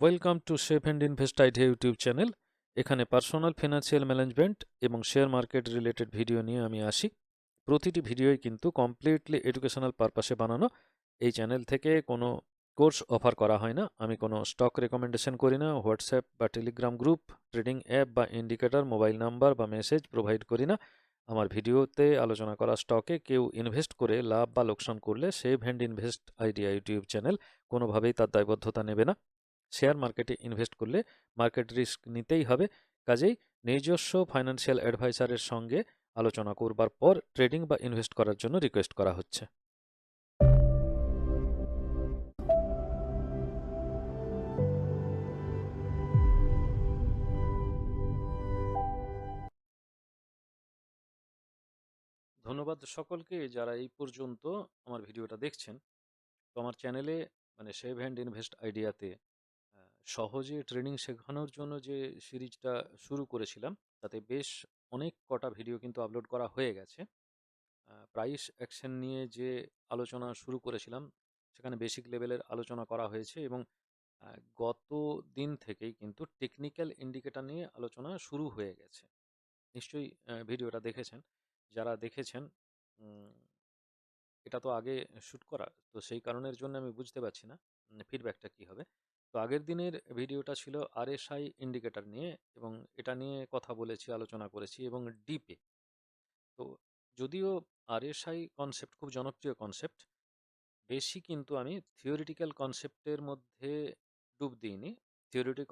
Welcome to safe and invest idea YouTube channel এখানে personal financial management এবং share market related video নিয়ে আমি আসি। প্রতিটি ভিডিওই কিন্তু কমপ্লিটলি এডুকেশনাল পারপাসে বানানো। এই চ্যানেল থেকে কোনো কোর্স অফার করা হয় না। আমি কোনো স্টক রেকমেন্ডেশন করি না হোয়াটসঅ্যাপ বা টেলিগ্রাম গ্রুপ ট্রেডিং অ্যাপ বা ইন্ডিকেটর মোবাইল নাম্বার বা মেসেজ প্রোভাইড করি না। আমার ভিডিওতে আলোচনা করা স্টকে কেউ ইনভেস্ট করে লাভ বা লোকসান করলে save hand invest idea YouTube channel কোনোভাবেই তার দায়বদ্ধতা নেবে না। শেয়ার মার্কেটে ইনভেস্ট করলে মার্কেট রিস্ক নিতেই হবে। কাজেই নিজস্ব ফাইন্যান্সিয়াল অ্যাডভাইসারের সঙ্গে আলোচনা করবার পর ট্রেডিং বা ইনভেস্ট করার জন্য রিকোয়েস্ট করা হচ্ছে। ধন্যবাদ সকলকে যারা এই পর্যন্ত আমার ভিডিওটা দেখছেন। তো আমার চ্যানেলে মানে সেভ হ্যান্ড ইনভেস্ট আইডিয়াতে সহজে ট্রেনিং শেখানোর জন্য যে সিরিজটা শুরু করেছিলাম, তাতে বেশ অনেক কটা ভিডিও কিন্তু আপলোড করা হয়ে গেছে। প্রাইস অ্যাকশন নিয়ে যে আলোচনা শুরু করেছিলাম, সেখানে বেসিক লেভেলের আলোচনা করা হয়েছে এবং গত দিন থেকেই কিন্তু টেকনিক্যাল ইন্ডিকেটর নিয়ে আলোচনা শুরু হয়ে গেছে। নিশ্চয়ই ভিডিওটা দেখেছেন। যারা দেখেছেন এটা তো আগে শ্যুট করা, তো সেই কারণের জন্য আমি বুঝতে পারছি না ফিডব্যাকটা কি হবে। তো আগের দিনের ভিডিওটা ছিল আরএসআই ইন্ডিকেটর নিয়ে এবং এটা নিয়ে কথা বলেছি, আলোচনা করেছি এবং ডিপে তো যদিও আরএসআই কনসেপ্ট খুব জনপ্রিয় কনসেপ্ট বেশি কিন্তু আমি থিওরিটিক্যাল কনসেপ্টের মধ্যে ডুব দিইনি। থিওরিটি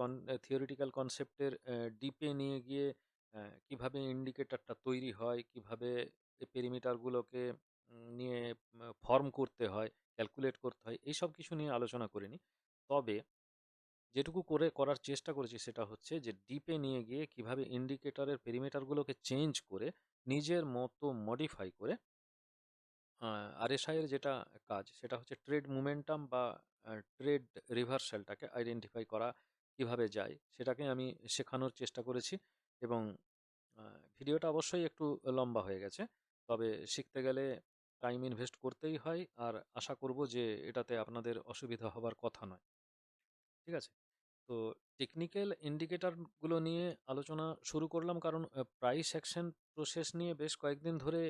থিওরিটিক্যাল কনসেপ্টের ডিপে নিয়ে গিয়ে কীভাবে ইন্ডিকেটরটা তৈরি হয়, কীভাবে পেরিমিটারগুলোকে নিয়ে ফর্ম করতে হয় ক্যালকুলেট করতে হয়, এইসব কিছু নিয়ে আলোচনা করিনি। তবে যেটুকু করে করার চেষ্টা করেছি সেটা হচ্ছে যে ডিপে নিয়ে গিয়ে কীভাবে ইন্ডিকেটরের পেরিমিটারগুলোকে চেঞ্জ করে নিজের মতো মডিফাই করে আরএসআই এর যেটা কাজ সেটা হচ্ছে ট্রেড মুমেন্টাম বা ট্রেড রিভার্সালটাকে আইডেন্টিফাই করা কীভাবে যায় সেটাকে আমি শেখানোর চেষ্টা করেছি এবং ভিডিওটা অবশ্যই একটু লম্বা হয়ে গেছে। তবে শিখতে গেলে টাইম ইনভেস্ট করতেই হয় আর আশা করব যে এটাতে আপনাদের অসুবিধা হবার কথা নয়। ঠিক আছে? তো টেকনিক্যাল ইন্ডিকেটারগুলো নিয়ে আলোচনা শুরু করলাম কারণ প্রাইস অ্যাকশন প্রসেস নিয়ে বেশ কয়েকদিন ধরে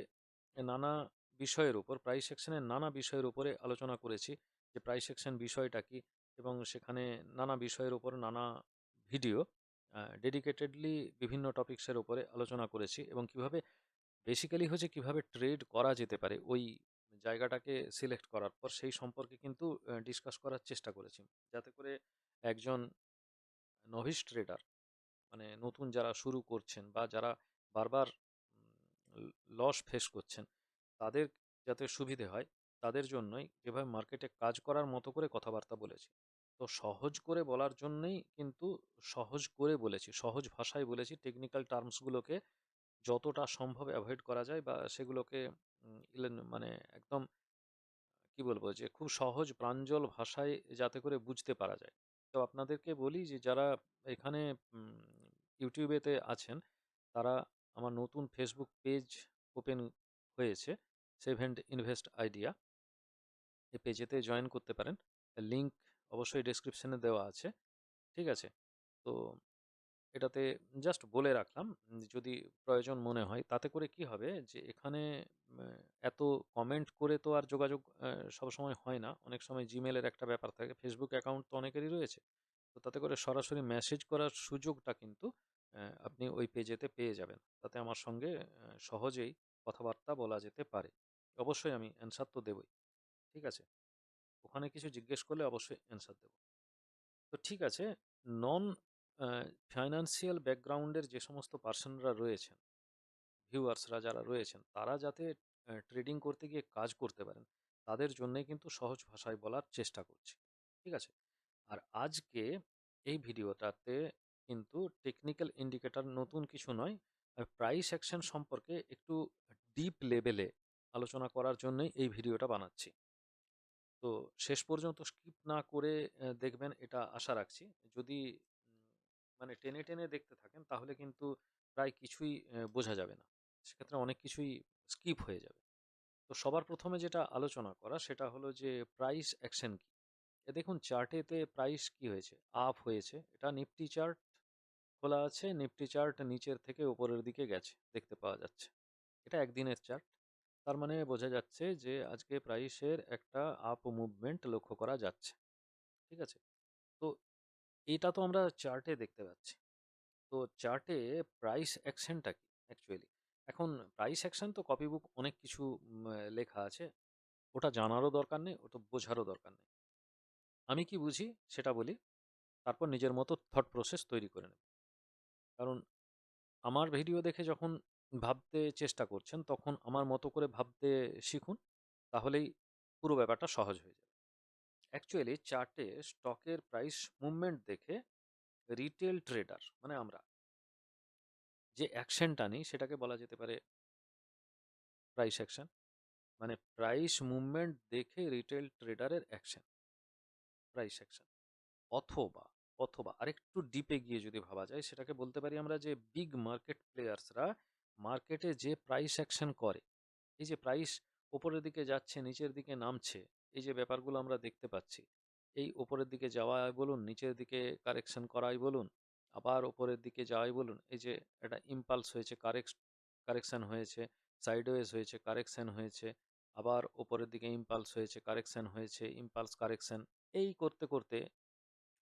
নানা বিষয়ের উপর প্রাইস অ্যাকশনের নানা বিষয়ের উপরে আলোচনা করেছি যে প্রাইস অ্যাকশন বিষয়টা কি এবং সেখানে নানা বিষয়ের উপর নানা ভিডিও ডেডিকেটেডলি বিভিন্ন টপিকসের উপরে আলোচনা করেছি এবং কীভাবে বেসিক্যালি হচ্ছে কীভাবে ট্রেড করা যেতে পারে, ওই জায়গাটাকে সিলেক্ট করার পর সেই সম্পর্কে কিন্তু ডিসকাস করার চেষ্টা করেছি। যাতে করে একজন নভিস ট্রেডার মানে নতুন যারা শুরু করছেন বা যারা বারবার লস ফেস করছেন, তাদের যাতে সুবিধে হয়, তাদের জন্যই যেভাবে মার্কেটে কাজ করার মতো করে কথাবার্তা বলেছি। তো সহজ করে বলার জন্যই কিন্তু সহজ করে বলেছি, সহজ ভাষায় বলেছি টেকনিক্যাল টার্মসগুলোকে যতটা সম্ভব অ্যাভয়েড করা যায় বা সেগুলোকে মানে একদম, কি বলব যে খুব সহজ প্রাঞ্জল ভাষায় যাতে করে বুঝতে পারা যায়। তো আপনাদেরকে বলি যে, যারা এখানে ইউটিউবেতে আছেন, তারা আমার নতুন ফেসবুক পেজ ওপেন হয়েছে সেভেন্ট ইনভেস্ট আইডিয়া এই পেজেতে জয়েন করতে পারেন। লিংক অবশ্যই ডেসক্রিপশনে দেওয়া আছে। ঠিক আছে? তো এটাতে জাস্ট বলে রাখলাম যদি প্রয়োজন মনে হয়, তাতে করে কি হবে যে, এখানে এত কমেন্ট করে তো আর যোগাযোগ সবসময় হয় না। অনেক সময় জিমেলের একটা ব্যাপার থাকে ফেসবুক অ্যাকাউন্ট তো অনেকেরই রয়েছে। তো তাতে করে সরাসরি মেসেজ করার সুযোগটা কিন্তু আপনি ওই পেজেতে পেয়ে যাবেন। তাতে আমার সঙ্গে সহজেই কথাবার্তা বলা যেতে পারে। অবশ্যই আমি অ্যান্সার তো দেবই। ঠিক আছে? ওখানে কিছু জিজ্ঞেস করলে অবশ্যই অ্যান্সার দেবো। তো ঠিক আছে নন ফাইন্যান্সিয়াল ব্যাকগ্রাউন্ডের যে সমস্ত পার্সনরা রয়েছেন ভিউয়ার্সরা যারা রয়েছেন, তারা যাতে ট্রেডিং করতে গিয়ে কাজ করতে পারেন, তাদের জন্যই কিন্তু সহজ ভাষায় বলার চেষ্টা করছি, ঠিক আছে? আর আজকে এই ভিডিওটাতে কিন্তু টেকনিক্যাল ইন্ডিকেটর নতুন কিছু নয় প্রাইস অ্যাকশন সম্পর্কে একটু ডিপ লেভেলে আলোচনা করার জন্যই এই ভিডিওটা বানাচ্ছি। তো শেষ পর্যন্ত স্কিপ না করে দেখবেন এটা আশা রাখছি। যদি মানে টেনে টেনে দেখতে থাকেন, তাহলে কিন্তু প্রায় কিছুই বোঝা যাবে না। সেক্ষেত্রে অনেক কিছুই স্কিপ হয়ে যাবে। তো সবার প্রথমে যেটা আলোচনা করা, সেটা হলো যে প্রাইস অ্যাকশন কি? এ দেখুন চার্টেতে প্রাইস কি হয়েছে? আপ হয়েছে। এটা নিফটি চার্ট খোলা আছে। নিফটি চার্ট নিচের থেকে উপরের দিকে গেছে, দেখতে পাওয়া যাচ্ছে। এটা একদিনের চার্ট। তার মানে বোঝা যাচ্ছে যে আজকে প্রাইসের একটা আপ মুভমেন্ট লক্ষ্য করা যাচ্ছে। ঠিক আছে? এটা তো আমরা চার্টে দেখতে পাচ্ছি। তো চার্টে প্রাইস অ্যাকশনটা কি অ্যাকচুয়ালি এখন প্রাইস অ্যাকশন তো কপি বুক অনেক কিছু লেখা আছে। ওটা জানারও দরকার নেই, ওটা বোঝারও দরকার নেই। আমি কি বুঝি সেটা বলি, তারপর নিজের মতো থট প্রসেস তৈরি করে নেব। কারণ আমার ভিডিও দেখে যখন ভাবতে চেষ্টা করছেন, তখন আমার মতো করে ভাবতে শিখুন, তাহলেই পুরো ব্যাপারটা সহজ হয়ে যাবে। অ্যাকচুয়ালি চার্টে স্টকের প্রাইস মুভমেন্ট দেখে রিটেল ট্রেডার মানে আমরা, যে অ্যাকশনটা নিই সেটাকে বলা যেতে পারে প্রাইস অ্যাকশন মানে প্রাইস মুভমেন্ট দেখে রিটেল ট্রেডারের অ্যাকশন প্রাইস অ্যাকশন অথবা অথবা আরেকটু ডিপে গিয়ে যদি ভাবা যায়, সেটাকে বলতে পারি আমরা যে বিগ মার্কেট প্লেয়ার্সরা মার্কেটে যে প্রাইস অ্যাকশন করে, এই যে প্রাইস ওপরের দিকে যাচ্ছে, নিচের দিকে নামছে এই যে ব্যাপারগুলো আমরা দেখতে পাচ্ছি। এই ওপরের দিকে যাওয়াই বলুন, নিচের দিকে কারেকশন করাই বলুন, আবার ওপরের দিকে যাওয়াই বলুন, এই যে একটা ইম্পালস হয়েছে কারেক্ট কারেকশন হয়েছে, সাইডওয়েজ হয়েছে, কারেকশান হয়েছে, আবার ওপরের দিকে ইম্পালস হয়েছে, কারেকশন হয়েছে, ইম্পালস, কারেকশান, এই করতে করতে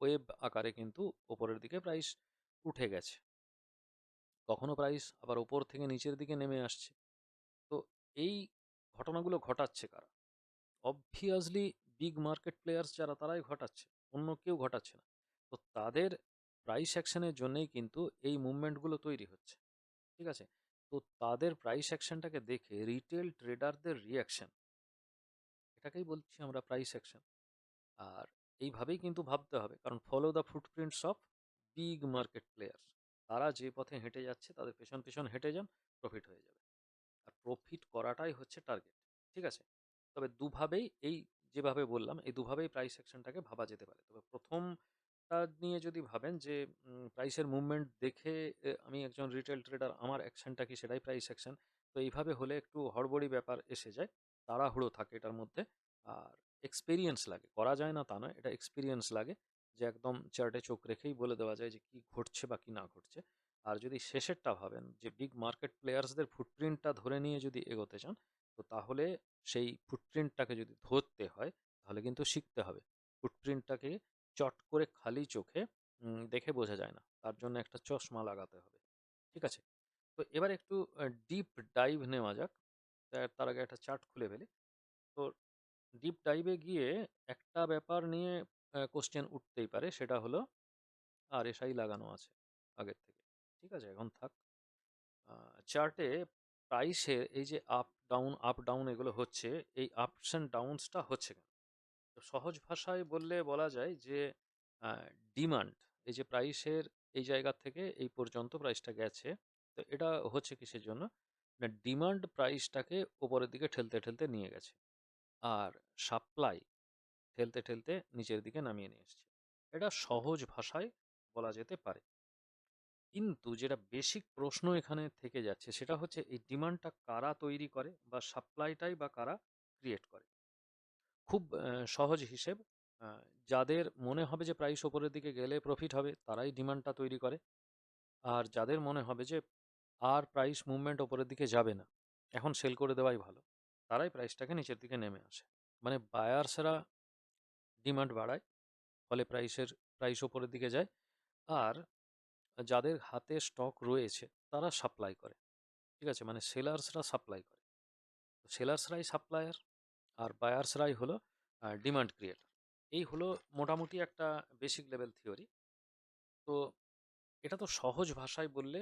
ওয়েব আকারে কিন্তু ওপরের দিকে প্রাইস উঠে গেছে। কখনো প্রাইস আবার ওপর থেকে নিচের দিকে নেমে আসছে। তো এই ঘটনাগুলো ঘটাচ্ছে কারা? অবভিয়াসলি বিগ মার্কেট প্লেয়ার্স যারা, তারাই ঘটাচ্ছে, অন্য কেউ ঘটাচ্ছে না। তো তাদের প্রাইস অ্যাকশনের জন্যেই কিন্তু এই মুভমেন্টগুলো তৈরি হচ্ছে, ঠিক আছে? তো তাদের প্রাইস অ্যাকশনটাকে দেখে রিটেল ট্রেডারদের রিয়াকশন এটাকেই বলছি আমরা প্রাইস অ্যাকশন আর এইভাবেই কিন্তু ভাবতে হবে, কারণ follow the footprints of big market players তারা যে পথে হেঁটে যাচ্ছে, তাদের পেছন পেছন হেঁটে যান প্রফিট হয়ে যাবে। আর প্রফিট করাটাই হচ্ছে টার্গেট ঠিক আছে? তবে দুভাবেই এই যেভাবে বললাম, এই দুভাবেই প্রাইস অ্যাকশনটাকে ভাবা যেতে পারে। তবে প্রথমটা নিয়ে যদি ভাবেন যে প্রাইসের মুভমেন্ট দেখে আমি একজন রিটেল ট্রেডার আমার অ্যাকশনটা কি সেটাই প্রাইস অ্যাকশন তো এইভাবে হলে একটু হড়বড়ি ব্যাপার এসে যায়, তাড়াহুড়ো থাকে এটার মধ্যে। আর এক্সপিরিয়েন্স লাগে। করা যায় না তা নয়, এটা এক্সপিরিয়েন্স লাগে যে একদম চার্টে চোখ রেখেই বলে দেওয়া যায় যে কি ঘটছে বা কি না ঘটছে। আর যদি শেষেরটা ভাবেন যে বিগ মার্কেট প্লেয়ার্সদের ফুটপ্রিন্টটা ধরে নিয়ে যদি এগোতে চান তো তাহলে সেই ফুটপ্রিন্টটাকে যদি ধরতে হয়, তাহলে কিন্তু শিখতে হবে। ফুটপ্রিন্টটাকে চট করে খালি চোখে দেখে বোঝা যায় না। তার জন্য একটা চশমা লাগাতে হবে। ঠিক আছে? তো এবার একটু ডিপ ডাইভ নেওয়া যাক। তার আগে একটা চার্ট খুলে ফেলি। তো ডিপ ডাইভে গিয়ে একটা ব্যাপার নিয়ে কোশ্চেন উঠতেই পারে। সেটা হলো, আর এসআই লাগানো আছে আগের থেকে। ঠিক আছে? এখন থাক। চার্টে প্রাইসের এই যে আপ ডাউন আপ ডাউন এগুলো হচ্ছে, এই আপস অ্যান্ড ডাউনসটা হচ্ছে কেন? তো সহজ ভাষায় বললে বলা যায় যে ডিমান্ড এই যে প্রাইসের এই জায়গা থেকে এই পর্যন্ত প্রাইসটা গেছে, তো এটা হচ্ছে কিসের জন্য? না ডিমান্ড প্রাইসটাকে ওপরের দিকে ঠেলতে ঠেলতে নিয়ে গেছে, আর সাপ্লাই ঠেলতে ঠেলতে নিচের দিকে নামিয়ে নিয়ে এসছে। এটা সহজ ভাষায় বলা যেতে পারে। কিন্তু যেটা বেসিক প্রশ্ন এখানে থেকে যাচ্ছে সেটা হচ্ছে এই ডিমান্ডটা কারা তৈরি করে বা সাপ্লাইটাই বা কারা ক্রিয়েট করে? খুব সহজ হিসেব যাদের মনে হবে যে প্রাইস ওপরের দিকে গেলে প্রফিট হবে তারাই ডিমান্ডটা তৈরি করে। আর যাদের মনে হবে যে আর প্রাইস মুভমেন্ট ওপরের দিকে যাবে না, এখন সেল করে দেওয়াই ভালো, তারাই প্রাইসটাকে নিচের দিকে নেমে আসে। মানে বায়ার্সরা ডিমান্ড বাড়ায়, ফলে প্রাইসের প্রাইস ওপরের দিকে যায়। আর যাদের হাতে স্টক রয়েছে, তারা সাপ্লাই করে। ঠিক আছে? মানে সেলার্সরা সাপ্লাই করে। সেলার্সরাই সাপ্লায়ার আর বায়ার্সরাই হলো ডিমান্ড ক্রিয়েটার এই হলো মোটামুটি একটা বেসিক লেভেল থিওরি তো এটা তো সহজ ভাষায় বললে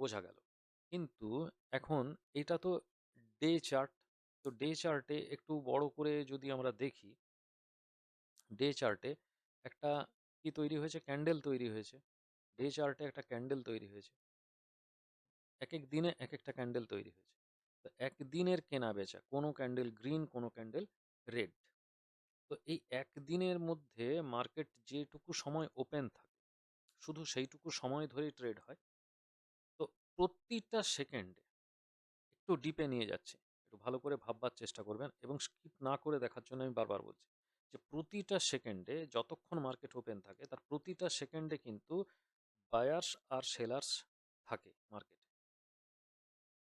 বোঝা গেল। কিন্তু এখন এটা তো ডে চার্ট তো ডে চার্টে একটু বড় করে যদি আমরা দেখি ডে চার্টে একটা কি তৈরি হয়েছে? ক্যান্ডেল তৈরি হয়েছে। ডে চার্টে একটা ক্যান্ডেল তৈরি হয়েছে। এক এক দিনে এক একটা ক্যান্ডেল তৈরি হয়েছে। তো একদিনের কেনা বেচা, কোনো ক্যান্ডেল গ্রিন কোনো ক্যান্ডেল রেড তো এই একদিনের মধ্যে মার্কেট যেটুকু সময় ওপেন থাকে, শুধু সেইটুকু সময় ধরেই ট্রেড হয়, তো প্রতিটা সেকেন্ডে একটু ডিপে নিয়ে যাচ্ছে। একটু ভালো করে ভাববার চেষ্টা করবেন এবং স্কিপ না করে দেখার জন্য আমি বারবার বলছি যে, প্রতিটা সেকেন্ডে যতক্ষণ মার্কেট ওপেন থাকে, তার প্রতিটা সেকেন্ডে কিন্তু বায়ার্স আর সেলার্স থাকে মার্কেটে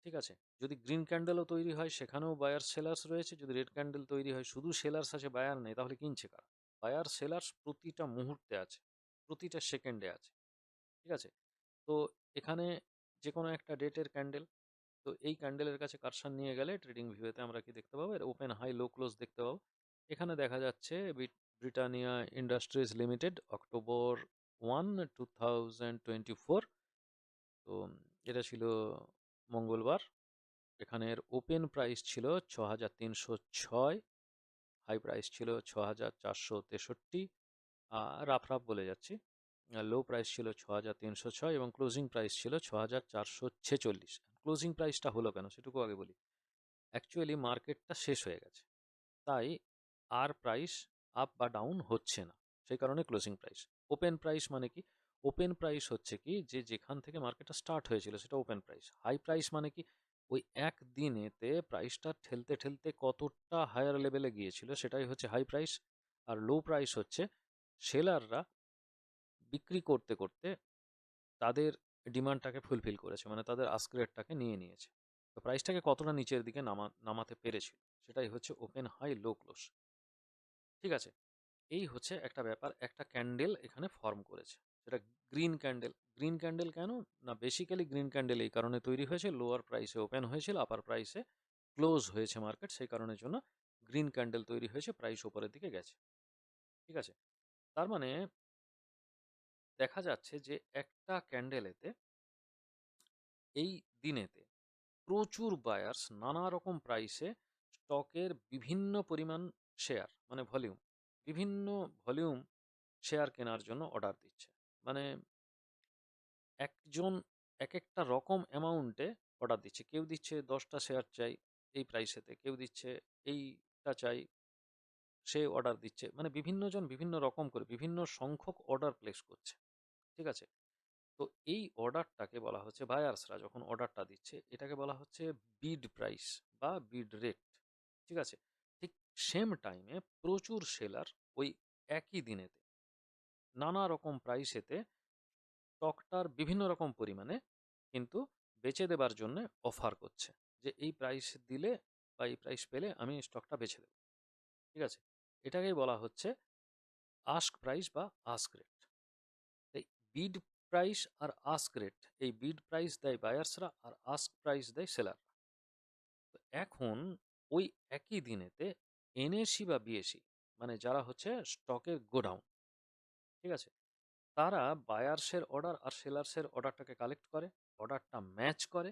ঠিক আছে? যদি গ্রিন ক্যান্ডেলও তৈরি হয়, সেখানেও বায়ার সেলার্স রয়েছে। যদি রেড ক্যান্ডেল তৈরি হয়, শুধু সেলার্স আছে বায়ার নেই, তাহলে কিনছে কারা? বায়ার সেলার্স প্রতিটা মুহূর্তে আছে, প্রতিটা সেকেন্ডে আছে। ঠিক আছে? তো এখানে যে কোনো একটা ডেটের ক্যান্ডেল তো এই ক্যান্ডেলের কাছে কারসান নিয়ে গেলে ট্রেডিং ভিউতে আমরা কি দেখতে পাবো? এর ওপেন হাই লো ক্লোজ দেখতে পাবো। এখানে দেখা যাচ্ছে Britannia industries limited October one two thousand twenty four তো এটা ছিল মঙ্গলবার। এখানের ওপেন প্রাইস ছিল ছ হাজার তিনশো ছয়। হাই প্রাইস ছিল ছ হাজার চারশো তেষট্টি। রাফ রাফ বলে যাচ্ছি। লো প্রাইস ছিল ছ হাজার তিনশো ছয় এবং ক্লোজিং প্রাইস ছিল ছ হাজার চারশো ছেচল্লিশ। ক্লোজিং প্রাইসটা হলো কেন সেটুকু আগে বলি। অ্যাকচুয়ালি মার্কেটটা শেষ হয়ে গেছে। তাই আর প্রাইস আপ বা ডাউন হচ্ছে না। সেই কারণে ক্লোজিং প্রাইস ওপেন প্রাইস মানে কি? ওপেন প্রাইস হচ্ছে কি? যে যেখান থেকে মার্কেটটা স্টার্ট হয়েছিল সেটা ওপেন প্রাইস হাই প্রাইস মানে কি? ওই এক দিনেতে প্রাইসটা ঠেলতে ঠেলতে কতটা হায়ার লেভেলে গিয়েছিল সেটাই হচ্ছে হাই প্রাইস আর লো প্রাইস হচ্ছে সেলাররা বিক্রি করতে করতে তাদের ডিমান্ডটাকে ফুলফিল করেছে। মানে তাদের আস্করেটটাকে নিয়ে নিয়েছে। তো প্রাইসটাকে কতটা নিচের দিকে নামা, নামাতে পেরেছিল? সেটাই হচ্ছে ওপেন হাই লো ক্লোজ ঠিক আছে? এই হচ্ছে একটা ব্যাপার, একটা ক্যান্ডেল এখানে ফর্ম করেছে। সেটা গ্রিন ক্যান্ডেল গ্রিন ক্যান্ডেল কেন? না বেসিক্যালি গ্রিন ক্যান্ডেল এই কারণে তৈরি হয়েছে লোয়ার প্রাইসে ওপেন হয়েছিল আপার প্রাইসে ক্লোজ হয়েছে মার্কেট সেই কারণের জন্য গ্রিন ক্যান্ডেল তৈরি হয়েছে প্রাইস ওপরের দিকে গেছে। ঠিক আছে? তার মানে দেখা যাচ্ছে যে একটা ক্যান্ডেলেতে এই দিনেতে প্রচুর বায়ার্স নানা রকম প্রাইসে স্টকের বিভিন্ন পরিমাণ শেয়ার মানে ভলিউম বিভিন্ন ভলিউম শেয়ার কেনার জন্য অর্ডার দিচ্ছে। মানে একজন এক একটা রকম অ্যামাউন্টে অর্ডার দিচ্ছে। কেউ দিচ্ছে দশটা শেয়ার চাই এই প্রাইসেতে, কেউ দিচ্ছে এইটা চাই, সে অর্ডার দিচ্ছে। মানে বিভিন্ন জন বিভিন্ন রকম করে, বিভিন্ন সংখ্যক অর্ডার প্লেস করছে। ঠিক আছে? তো এই অর্ডারটাকে বলা হচ্ছে বায়ার্সরা যখন অর্ডারটা দিচ্ছে, এটাকে বলা হচ্ছে বিড প্রাইস বা বিড রেট। ঠিক আছে? সেম টাইমে প্রচুর সেলার ওই একই দিনেতে। নানা রকম প্রাইসেতে স্টকটার বিভিন্ন রকম পরিমাণে কিন্তু বেচে দেবার জন্য অফার করছে যে, এই প্রাইস দিলে বা এই প্রাইস পেলে আমি স্টকটা বেছে দেব। ঠিক আছে? এটাকেই বলা হচ্ছে আস্ক প্রাইস বা আস্ক রেট এই বিড প্রাইস আর আস্ক রেট এই বিড প্রাইস দেয় বায়ার্সরা আর আস্ক প্রাইস দেয় সেলাররা তো এখন ওই একই দিনেতে এনএসি বা বিএসি মানে যারা হচ্ছে স্টকের গোডাউন, ঠিক আছে? তারা বায়ার্সের অর্ডার আর সেলার্সের অর্ডারটাকে কালেক্ট করে, অর্ডারটা ম্যাচ করে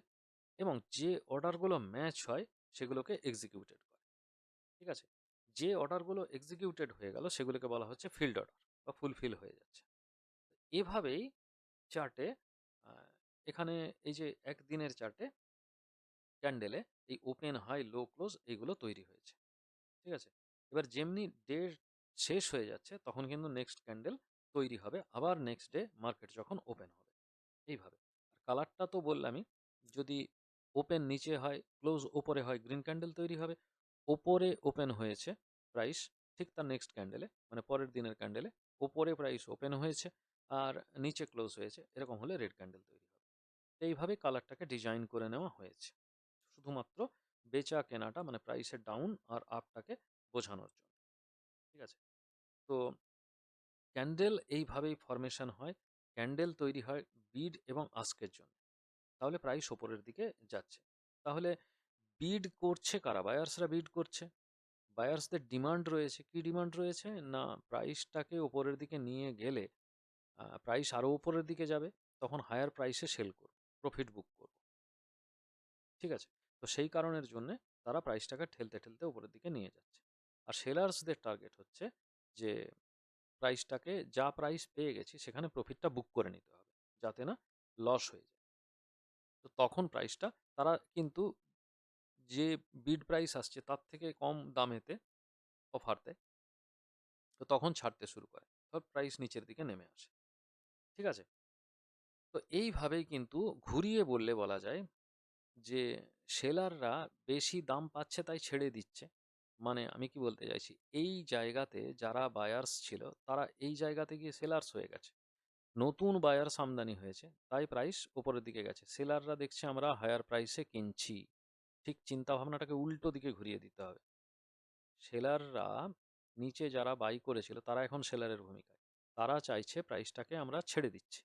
এবং যে অর্ডারগুলো ম্যাচ হয় সেগুলোকে এক্সিকিউটেড করে, ঠিক আছে? যে অর্ডারগুলো এক্সিকিউটেড হয়ে গেল সেগুলোকে বলা হচ্ছে ফিল্ড অর্ডার বা ফুলফিল হয়ে যাচ্ছে। এভাবেই চার্টে এখানে এই যে একদিনের চার্টে, ক্যান্ডেলে এই ওপেন হাই লো ক্লোজ এগুলো তৈরি হয়েছে। ঠিক আছে? এবার যেমনি ডে শেষ হয়ে যাচ্ছে, তখন কিন্তু নেক্সট ক্যান্ডেল তৈরি হবে। আবার নেক্সট ডে মার্কেট যখন ওপেন হবে। এইভাবে। আর কালারটা তো বললামই, যদি ওপেন নিচে হয় ক্লোজ ওপরে হয় গ্রিন ক্যান্ডেল তৈরি হবে। ওপরে ওপেন হয়েছে প্রাইস ঠিক তার নেক্সট ক্যান্ডেলে মানে পরের দিনের ক্যান্ডেলে ওপরে প্রাইস ওপেন হয়েছে আর নিচে ক্লোজ হয়েছে, এরকম হলে রেড ক্যান্ডেল তৈরি হবে। এইভাবে কালারটাকে ডিজাইন করে নেওয়া হয়েছে। শুধুমাত্র বেচা কেনাটা মানে প্রাইসের ডাউন আর আপটাকে বোঝানোর জন্য। ঠিক আছে? তো ক্যান্ডেল এইভাবেই ফরমেশন হয়। ক্যান্ডেল তৈরি হয় বিড এবং আস্কের জন্য। তাহলে প্রাইস ওপরের দিকে যাচ্ছে। তাহলে বিড করছে কারা? বায়ার্সরা বিড করছে। বায়ার্সদের ডিমান্ড রয়েছে। কি ডিমান্ড রয়েছে? না প্রাইসটাকে ওপরের দিকে নিয়ে গেলে প্রাইস আরও ওপরের দিকে যাবে, তখন হায়ার প্রাইসে সেল করব প্রফিট বুক করব। ঠিক আছে? তো সেই কারণের জন্যে তারা প্রাইসটাকে ঠেলতে ঠেলতে উপরের দিকে নিয়ে যাচ্ছে। আর সেলার্সদের টার্গেট হচ্ছে যে প্রাইসটাকে যা প্রাইস পেয়ে গেছি সেখানে প্রফিটটা বুক করে নিতে হবে, যাতে না লস হয়ে যায়। তো তখন প্রাইসটা তারা কিন্তু যে বিড প্রাইস আসছে তার থেকে কম দামেতে অফার দেয়। তো তখন ছাড়তে শুরু করে তখন প্রাইস নিচের দিকে নেমে আসে। ঠিক আছে? তো এইভাবেই কিন্তু ঘুরিয়ে বললে বলা যায় যে সেলাররা বেশি দাম পাচ্ছে তাই ছেড়ে দিচ্ছে। মানে আমি কি বলতে চাইছি, এই জায়গাতে যারা বায়ার্স ছিল, তারা এই জায়গাতে গিয়ে সেলার্স হয়ে গেছে। নতুন বায়ার্স আমদানি হয়েছে, তাই প্রাইস উপরের দিকে গেছে। সেলাররা দেখছে আমরা হায়ার প্রাইসে কিনছি। ঠিক চিন্তা ভাবনাটাকে উল্টো দিকে ঘুরিয়ে দিতে হবে। সেলাররা নিচে যারা বাই করেছিল, তারা এখন সেলারের ভূমিকায়। তারা চাইছে প্রাইসটাকে আমরা ছেড়ে দিচ্ছি।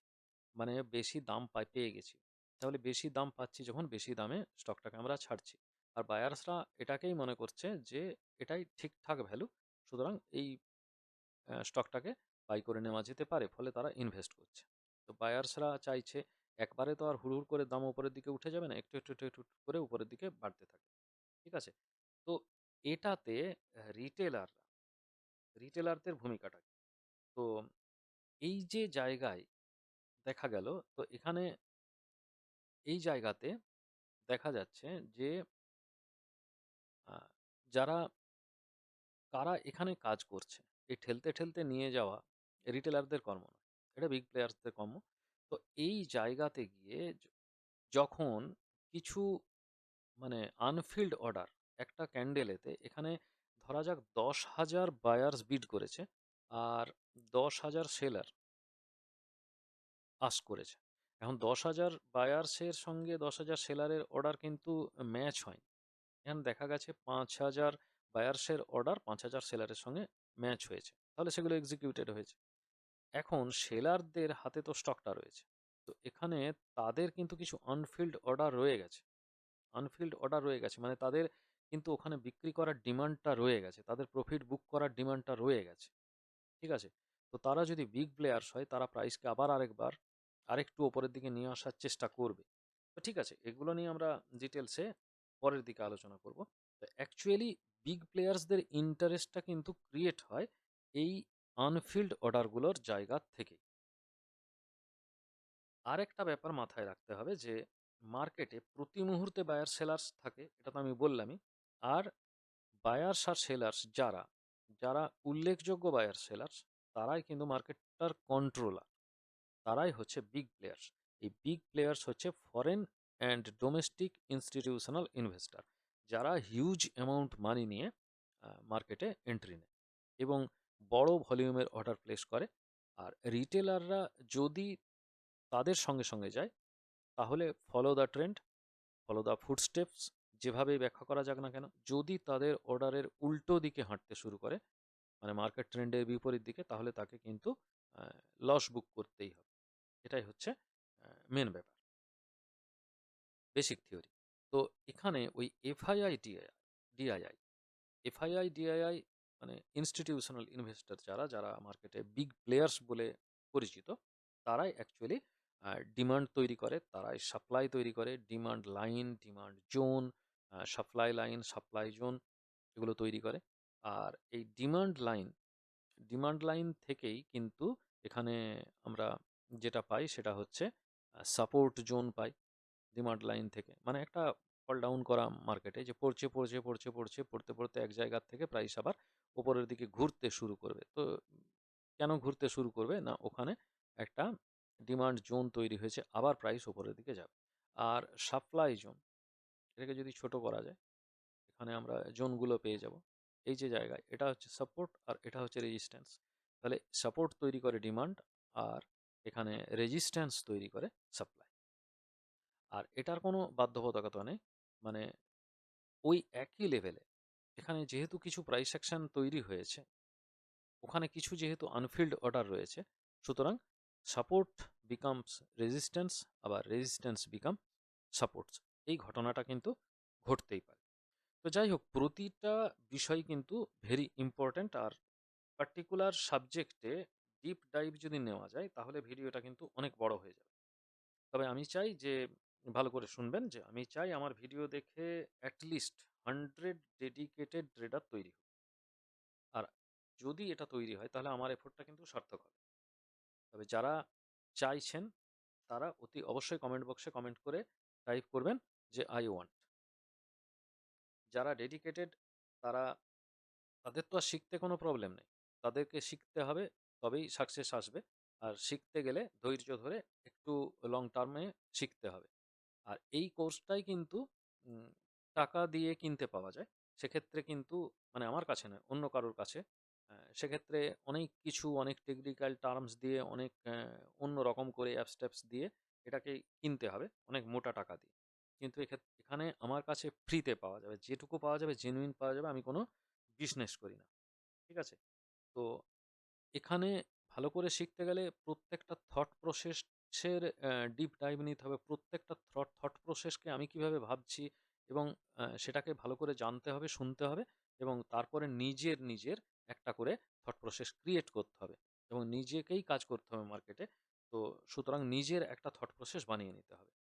মানে বেশি দাম পেয়ে গেছি। তাহলে বেশি দাম পাচ্ছি যখন বেশি দামে স্টকটাকে আমরা ছাড়ছি। আর বায়ার্সরা এটাকেই মনে করছে যে, এটাই ঠিকঠাক ভ্যালু, সুতরাং এই স্টকটাকে বাই করে নেওয়া যেতে পারে, ফলে তারা ইনভেস্ট করছে। তো বায়ার্সরা চাইছে একবারে তো আর হুড় করে দাম উপরের দিকে উঠে যাবে না, একটু একটু একটু একটু করে উপরের দিকে বাড়তে থাকে। ঠিক আছে? তো এটাতে রিটেলাররা, রিটেলারদের ভূমিকাটা? তো এই যে জায়গায় দেখা গেল, তো এখানে এই জায়গাতে দেখা যাচ্ছে যে যারা, কারা এখানে কাজ করছে এই ঠেলতে ঠেলতে নিয়ে যাওয়া রিটেলারদের কর্ম নয়, এটা বিগ প্লেয়ার্সদের কর্ম। তো এই জায়গাতে গিয়ে যখন কিছু মানে আনফিল্ড অর্ডার একটা ক্যান্ডেলেতে এখানে ধরা যাক দশ হাজার বায়ার্স বিড করেছে, আর দশ হাজার সেলার আস্ক করেছে। এখন দশ হাজার বায়ার্সের সঙ্গে দশ হাজার সেলারের অর্ডার কিন্তু ম্যাচ হয় এখানে দেখা গেছে পাঁচ হাজার বায়ার্সের অর্ডার পাঁচ হাজার সেলারের সঙ্গে ম্যাচ হয়েছে। তাহলে সেগুলো এক্সিকিউটেড হয়েছে। এখন সেলারদের হাতে তো স্টকটা রয়েছে। তো এখানে তাদের কিন্তু কিছু আনফিল্ড অর্ডার রয়ে গেছে। আনফিল্ড অর্ডার রয়ে গেছে মানে তাদের কিন্তু ওখানে বিক্রি করার ডিমান্ডটা রয়ে গেছে। তাদের প্রফিট বুক করার ডিমান্ডটা রয়ে গেছে। ঠিক আছে? তো তারা যদি বিগ প্লেয়ার্স হয়, তারা প্রাইসকে আবার আরেকবার আরেকটু ওপরের দিকে নিয়ে আসার চেষ্টা করবে। তো ঠিক আছে, এগুলো নিয়ে আমরা ডিটেলসে পরের দিকে আলোচনা করব। তো অ্যাকচুয়ালি বিগ প্লেয়ার্সদের ইন্টারেস্টটা কিন্তু ক্রিয়েট হয় এই আনফিল্ড অর্ডারগুলোর জায়গা থেকে। আরেকটা ব্যাপার মাথায় রাখতে হবে যে মার্কেটে প্রতি মুহূর্তে বায়ার সেলার্স থাকে, এটা তো আমি বললামই। আর বায়ার্স আর সেলার্স যারা যারা উল্লেখযোগ্য বায়ার সেলার্স তারাই কিন্তু মার্কেটটার কন্ট্রোলার তারাই হচ্ছে বিগ প্লেয়ার্স এই বিগ প্লেয়ার্স হচ্ছে foreign and domestic institutional investor যারা হিউজ অ্যামাউন্ট মানি নিয়ে মার্কেটে এন্ট্রি নেয় এবং বড় ভলিউমের অর্ডার প্লেস করে। আর রিটেলাররা যদি তাদের সঙ্গে সঙ্গে যায়, তাহলে follow the trend follow the foot steps যেভাবেই ব্যাখ্যা করা যাক না কেন, যদি তাদের অর্ডারের উল্টো দিকে হাঁটতে শুরু করে মানে মার্কেট ট্রেন্ডের বিপরীত দিকে, তাহলে তাকে কিন্তু লস বুক করতেই হবে। এটাই হচ্ছে মেন ব্যাপার। বেসিক থিওরি তো এখানে ওই FII DI DII FII DII মানে ইনস্টিটিউশনাল ইনভেস্টর যারা যারা মার্কেটে বিগ প্লেয়ার্স বলে পরিচিত, তারাই অ্যাকচুয়ালি ডিমান্ড তৈরি করে, তারাই সাপ্লাই তৈরি করে demand line demand zone supply line supply zone এগুলো তৈরি করে। আর এই ডিমান্ড লাইন ডিমান্ড লাইন থেকেই কিন্তু এখানে আমরা যেটা পাই সেটা হচ্ছে সাপোর্ট জোন পাই ডিমান্ড লাইন থেকে। মানে একটা ফল ডাউন করা মার্কেটে যে পড়ছে পড়ছে পড়ছে পড়ছে, পড়তে পড়তে এক জায়গার থেকে প্রাইস আবার উপরের দিকে ঘুরতে শুরু করবে। তো কেন ঘুরতে শুরু করবে? না, ওখানে একটা ডিমান্ড জোন তৈরি হয়েছে, আবার প্রাইস উপরের দিকে যাবে। আর সাপ্লাই জোন এটাকে যদি ছোট করা যায়, এখানে আমরা জোনগুলো পেয়ে যাব। এই যে জায়গায়, এটা হচ্ছে সাপোর্ট আর এটা হচ্ছে রেজিস্ট্যান্স তাহলে সাপোর্ট তৈরি করে ডিমান্ড আর এখানে রেজিস্ট্যান্স তৈরি করে সাপ্লাই আর এটার কোনো বাধ্যবাধকতা নেই। মানে ওই একই লেভেলে এখানে যেহেতু কিছু প্রাইস অ্যাকশন তৈরি হয়েছে, ওখানে কিছু যেহেতু আনফিল্ড অর্ডার রয়েছে, সুতরাং সাপোর্ট বিকামস রেজিস্ট্যান্স আবার রেজিস্ট্যান্স বিকাম সাপোর্টস এই ঘটনাটা কিন্তু ঘটতেই পারে। তো যাই হোক, প্রতিটা বিষয় কিন্তু ভেরি ইম্পর্ট্যান্ট আর পার্টিকুলার সাবজেক্টে ডিপ ডাইভ যদি নেওয়া যায়, তাহলে ভিডিওটা কিন্তু অনেক বড় হয়ে যাবে। তবে আমি চাই যে, ভালো করে শুনবেন যে, আমি চাই আমার ভিডিও দেখে অ্যাটলিস্ট হান্ড্রেড ডেডিকেটেড ট্রেডার তৈরি হোক। আর যদি এটা তৈরি হয়, তাহলে আমার এফোর্টটা কিন্তু সার্থক হবে। তবে যারা চাইছেন, তারা অতি অবশ্যই কমেন্ট বক্সে কমেন্ট করে টাইপ করবেন যে আই ওয়ান্ট যারা ডেডিকেটেড তারা, তাদের তো আর শিখতে কোনো প্রবলেম নেই। তাদেরকে শিখতে হবে তবেই সাকসেস আসবে। আর শিখতে গেলে ধৈর্য ধরে একটু লং টার্মে শিখতে হবে। আর এই কোর্সটাই কিন্তু টাকা দিয়ে কিনতে পাওয়া যায়। সেক্ষেত্রে কিন্তু মানে আমার কাছে নয়, অন্য কারোর কাছে সেক্ষেত্রে অনেক কিছু, অনেক টেকনিক্যাল টার্মস দিয়ে, অনেক অন্য রকম করে অ্যাপস ট্যাপস দিয়ে এটাকে কিনতে হবে, অনেক মোটা টাকা দিয়ে। কিন্তু এখানে আমার কাছে ফ্রিতে পাওয়া যাবে। যেটুকু পাওয়া যাবে জেনুইন পাওয়া যাবে, আমি কোনো বিজনেস করি না। ঠিক আছে? তো এখানে ভালো করে শিখতে গেলে প্রত্যেকটা থট প্রসেসের ডিপ ডাইভ নিতে হবে। প্রত্যেকটা থট থট প্রসেসকে আমি কীভাবে ভাবছি এবং সেটাকে ভালো করে জানতে হবে, শুনতে হবে এবং তারপরে নিজের নিজের একটা করে থট প্রসেস ক্রিয়েট করতে হবে এবং নিজেকেই কাজ করতে হবে মার্কেটে তো সুতরাং নিজের একটা থট প্রসেস বানিয়ে নিতে হবে।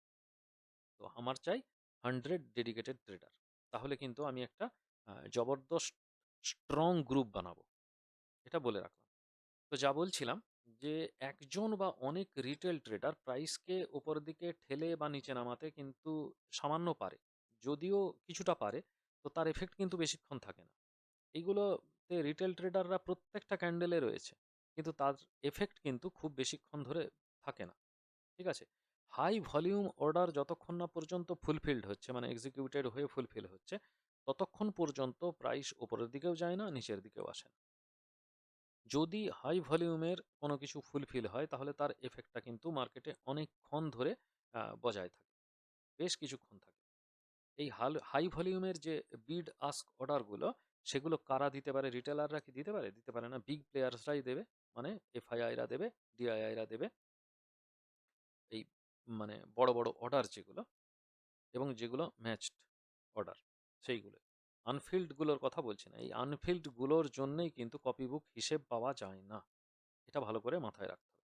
তো আমার চাই হান্ড্রেড ডেডিকেটেড ট্রেডার তাহলে কিন্তু আমি একটা জবরদস্ত স্ট্রং গ্রুপ বানাবো। এটা বলে রাখলাম। তো যা বলছিলাম যে, একজন বা অনেক রিটেল ট্রেডার প্রাইসকে ওপর দিকে ঠেলে বা নিচে নামাতে কিন্তু সামান্য পারে। যদিও কিছুটা পারে, তো তার এফেক্ট কিন্তু বেশিক্ষণ থাকে না। এইগুলোতে রিটেল ট্রেডাররা প্রত্যেকটা ক্যান্ডেলে রয়েছে, কিন্তু তার এফেক্ট কিন্তু খুব বেশিক্ষণ ধরে থাকে না। ঠিক আছে? হাই ভলিউম অর্ডার যতক্ষণ না পর্যন্ত ফুলফিলড হচ্ছে মানে এক্সিকিউটেড হয়ে ফুলফিল হচ্ছে, ততক্ষণ পর্যন্ত প্রাইস ওপরের দিকেও যায় না, নিচের দিকেও আসে না। যদি হাই ভলিউমের কোনো কিছু ফুলফিল হয়, তাহলে তার এফেক্টটা কিন্তু মার্কেটে অনেকক্ষণ ধরে বজায় থাকে। বেশ কিছুক্ষণ থাকে। এই হাল হাই ভলিউমের যে বিড আস্ক অর্ডারগুলো সেগুলো কারা দিতে পারে? রিটেলাররা কি দিতে পারে? দিতে পারে না। বিগ প্লেয়ার্সরাই দেবে মানে এফআইআইরা দেবে ডিআইআইরা দেবে। এই মানে বড় বড় অর্ডার যেগুলো, এবং যেগুলো ম্যাচড অর্ডার সেইগুলো আনফিল্ডগুলোর কথা বলছি না। এই আনফিল্ডগুলোর জন্যই কিন্তু কপি বুক হিসেব পাওয়া যায় না। এটা ভালো করে মাথায় রাখতে হবে।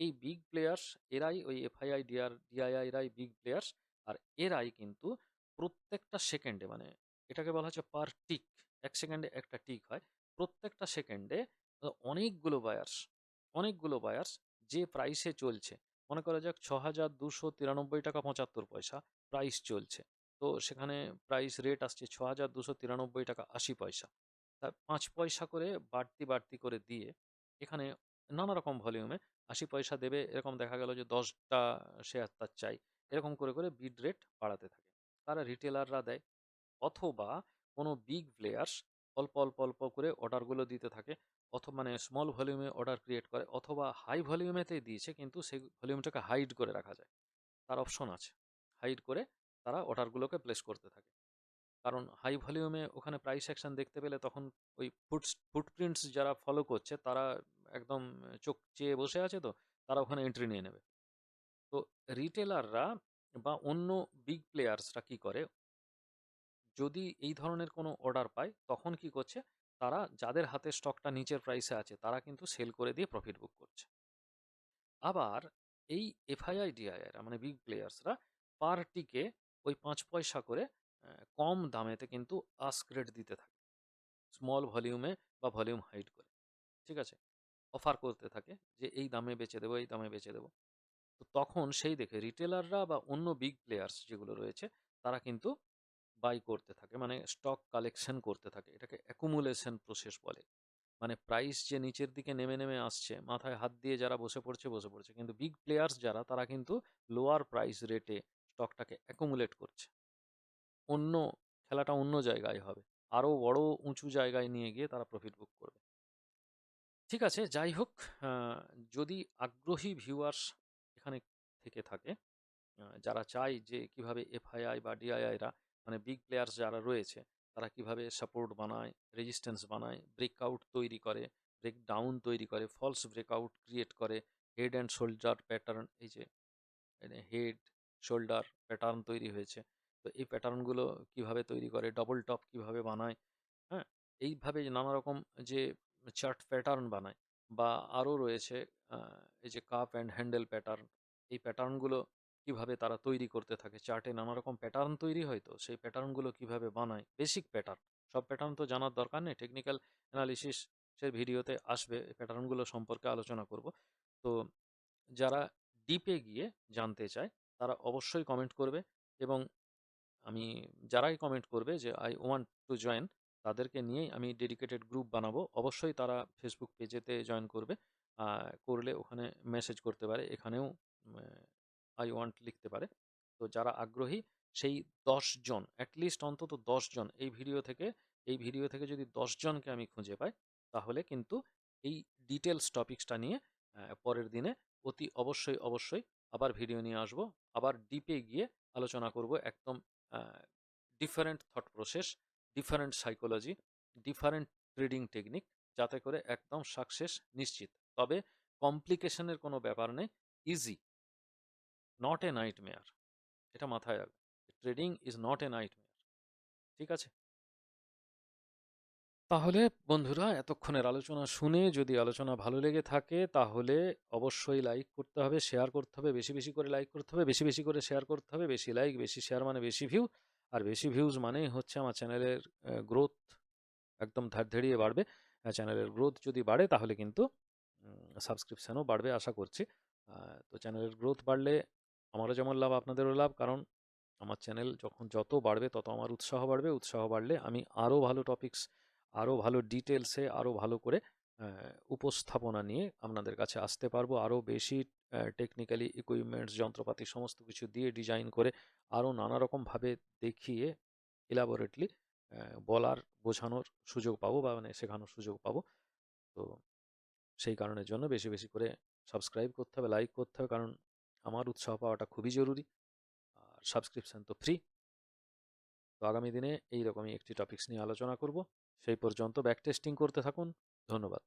এই বিগ প্লেয়ার্স এরাই ওই এফআইআই ডিআর ডিআইআইরাই বিগ প্লেয়ার্স আর এরাই কিন্তু প্রত্যেকটা সেকেন্ডে মানে এটাকে বলা হচ্ছে পার টিক এক সেকেন্ডে একটা টিক হয়। প্রত্যেকটা সেকেন্ডে অনেকগুলো বায়ার্স অনেকগুলো বায়ার্স যে প্রাইসে চলছে। মনে করা যাক ছ হাজার দুশো তিরানব্বই টাকা পঁচাত্তর পয়সা প্রাইস চলছে। তো সেখানে প্রাইস রেট আসছে ছ হাজার দুশো তিরানব্বই টাকা আশি পয়সা। তার পাঁচ পয়সা করে বাড়তি বাড়তি করে দিয়ে এখানে নানা রকম ভলিউমে আশি পয়সা দেবে। এরকম দেখা গেল যে দশটা শেয়ার তার চাই। এরকম করে করে বিড রেট বাড়াতে থাকে। তারা রিটেলাররা দেয় অথবা কোনো বিগ প্লেয়ার্স অল্প অল্প অল্প করে অর্ডারগুলো দিতে থাকে। অথবা মানে স্মল ভলিউমে অর্ডার ক্রিয়েট করে অথবা হাই ভলিউমেতেই দিয়েছে, কিন্তু সেই ভলিউমটাকে হাইড করে রাখা যায়। তার অপশন আছে। হাইড করে তারা অর্ডারগুলোকে প্লেস করতে থাকে। কারণ হাই ভলিউমে ওখানে প্রাইস অ্যাকশন দেখতে পেলে তখন ওই ফুট ফুটপ্রিন্টস যারা ফলো করছে, তারা একদম চোখ চেয়ে বসে আছে তো, তারা ওখানে এন্ট্রি নিয়ে নেবে। তো রিটেলাররা বা অন্য বিগ প্লেয়ার্সরা কি করে? যদি এই ধরনের কোনো অর্ডার পায়, তখন কি করছে? তারা যাদের হাতে স্টকটা নিচের প্রাইসে আছে, তারা কিন্তু সেল করে দিয়ে প্রফিট বুক করছে। আবার এই এফআইআই ডিআইআর মানে বিগ প্লেয়ার্সরা পার্টিকে ওই পাঁচ পয়সা করে কম দামেতে কিন্তু আস্ক রেট দিতে থাকে। স্মল ভলিউমে বা ভলিউম হাইট করে। ঠিক আছে? অফার করতে থাকে যে, এই দামে বেচে দেবো, এই দামে বেচে দেবো। তো তখন সেই দেখে রিটেলাররা বা অন্য বিগ প্লেয়ার্স যেগুলো রয়েছে, তারা কিন্তু বাই করতে থাকে। মানে স্টক কালেকশন করতে থাকে। এটাকে অ্যাকুমুলেশন প্রসেস বলে। মানে প্রাইস যে নিচের দিকে নেমে নেমে আসছে, মাথায় হাত দিয়ে যারা বসে পড়ছে বসে পড়ছে। কিন্তু বিগ প্লেয়ার্স যারা, তারা কিন্তু লোয়ার প্রাইস রেটে স্টকটাকে অ্যাকুমুলেট করছে। অন্য খেলাটা অন্য জায়গায় হবে। আরও বড় উঁচু জায়গায় নিয়ে গিয়ে তারা প্রফিট বুক করবে। ঠিক আছে, যাই হোক যদি আগ্রহী ভিউয়ার্স এখানে থেকে থাকে যারা চায় যে কীভাবে এফআইআই বা ডিআইআইরা মানে বিগ প্লেয়ার্স যারা রয়েছে, তারা কীভাবে সাপোর্ট বানায় রেজিস্ট্যান্স বানায় ব্রেকআউট তৈরি করে ব্রেক ডাউন তৈরি করে ফলস ব্রেকআউট ক্রিয়েট করে হেড অ্যান্ড শোল্ডার প্যাটার্ন এই যে হেড শোল্ডার প্যাটার্ন তৈরি হয়েছে। তো এই প্যাটার্নগুলো কীভাবে তৈরি করে? ডবল টপ কীভাবে বানায়? হ্যাঁ? এইভাবে নানা রকম যে চার্ট প্যাটার্ন বানায় বা আরও রয়েছে এই যে কাপ অ্যান্ড হ্যান্ডেল প্যাটার্ন এই প্যাটার্নগুলো কীভাবে তারা তৈরি করতে থাকে? চার্টে নানা রকম প্যাটার্ন তৈরি হয় তো? সেই প্যাটার্নগুলো কীভাবে বানায়? বেসিক প্যাটার্ন সব প্যাটার্ন তো জানার দরকার নেই। টেকনিক্যাল অ্যানালিসিস সে ভিডিওতে আসবে প্যাটার্নগুলো সম্পর্কে আলোচনা করব। তো যারা ডিপে গিয়ে জানতে চায় তারা অবশ্যই কমেন্ট করবে এবং আমি যারাই কমেন্ট করবে যে আই ওয়ান্ট টু জয়েন তাদেরকে নিয়েই আমি ডেডিকেটেড গ্রুপ বানাবো। অবশ্যই তারা ফেসবুক পেজেতে জয়েন করবে। করলে ওখানে মেসেজ করতে পারে, এখানেও আই ওয়ান্ট লিখতে পারে। তো যারা আগ্রহী, সেই দশজন অ্যাটলিস্ট অন্তত দশজন এই ভিডিও থেকে, এই ভিডিও থেকে যদি দশজনকে আমি খুঁজে পাই, তাহলে কিন্তু এই ডিটেলস টপিক্সটা নিয়ে পরের দিনে অতি অবশ্যই অবশ্যই আবার ভিডিও নিয়ে আসব, আবার ডিপে গিয়ে আলোচনা করব একদম different thought process different psychology different trading technique যাতে করে একদম সাকসেস নিশ্চিত। তবে কমপ্লিকেশনের কোনো ব্যাপার নেই ইজি নট এ নাইট মেয়ার এটা মাথায় রাখবে। Trading is not a nightmare ঠিক আছে? তাহলে বন্ধুরা, এতক্ষণের আলোচনা শুনে যদি আলোচনা ভালো লেগে থাকে, তাহলে অবশ্যই লাইক করতে হবে শেয়ার করতে হবে, বেশি বেশি করে লাইক করতে হবে, বেশি বেশি করে শেয়ার করতে হবে, বেশি লাইক বেশি শেয়ার মানে বেশি ভিউ আর বেশি ভিউজ মানেই হচ্ছে আমার চ্যানেলের গ্রোথ একদম ধার ধারিয়ে বাড়বে। চ্যানেলের গ্রোথ যদি বাড়ে, তাহলে কিন্তু সাবস্ক্রিপশানও বাড়বে আশা করছি। তো চ্যানেলের গ্রোথ বাড়লে আমারও যেমন লাভ, আপনাদেরও লাভ, কারণ আমার চ্যানেল যখন যত বাড়বে, তত আমার উৎসাহ বাড়বে। উৎসাহ বাড়লে আমি আরও ভালো টপিকস আরও ভালো ডিটেলসে আরও ভালো করে উপস্থাপনা নিয়ে আপনাদের কাছে আসতে পারব। আরও বেশি টেকনিক্যালি ইকুইপমেন্টস যন্ত্রপাতি সমস্ত কিছু দিয়ে ডিজাইন করে আরও নানারকমভাবে দেখিয়ে এলাবোরেটলি বলার, বোঝানোর সুযোগ পাবো বা মানে শেখানোর সুযোগ পাবো। তো সেই কারণের জন্য বেশি বেশি করে সাবস্ক্রাইব করতে হবে লাইক করতে হবে, কারণ আমার উৎসাহ পাওয়াটা খুবই জরুরি। আর সাবস্ক্রিপশান তো ফ্রি তো আগামী দিনে এই রকমই একটি টপিকস নিয়ে আলোচনা করব। সেই পর্যন্ত ব্যাক টেস্টিং করতে থাকুন। ধন্যবাদ।